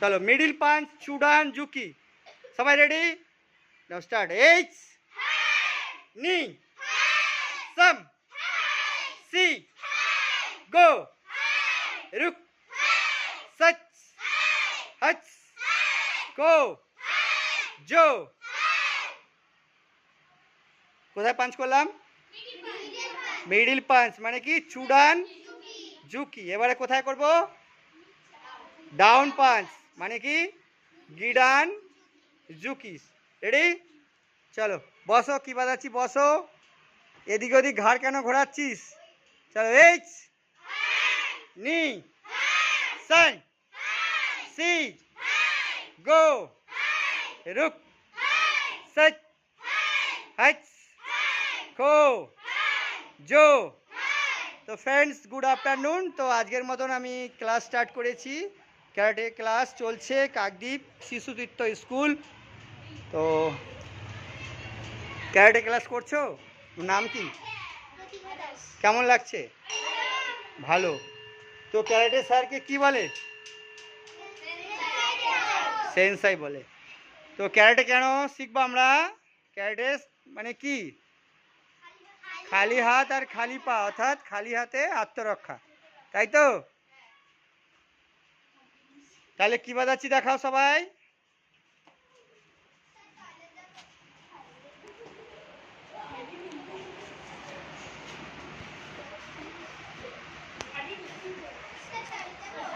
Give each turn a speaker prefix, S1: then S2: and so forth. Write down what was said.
S1: চলো middle punch চুডান জুকি সবাই রেডি নাও স্টার্ট এইচ নি সম সি গো রুক সচ হচ গো জো কোথায় পাঞ্চ করলাম মিডিল পাঞ্চ মানে কি চুডান জুকি এবারে কোথায় করব ডাউন পাঞ্চ মানে কি? গিডান জুকিস। রেডি চলো, বসো, কি বাজাচ্ছি, বসো। এদিক ওদিক ঘাড় কেন ঘোরাচ্ছিস? চলো এইচ নি সি গো রুক সচ হচ খো জো তো ফ্রেন্ডস গুড আফটারনুন তো আজকের মতন আমি ক্লাস স্টার্ট করেছি। ক্যারাটে ক্লাস চলছে কাকদ্বীপ শিশু তীর্থ স্কুল। তো ক্যারাটে ক্লাস করছ? নাম কি? কেমন লাগছে? ভালো। তো ক্যারাটে স্যারকে কি বলে? সেন্সাই বলে। তো ক্যারাটে কেন শিখব আমরা? ক্যারাটে মানে কি? খালি হাত আর খালি পা, অর্থাৎ খালি হাতে আত্মরক্ষা। তাই তো? তাহলে কি বাজাচ্ছি দেখাও সবাই।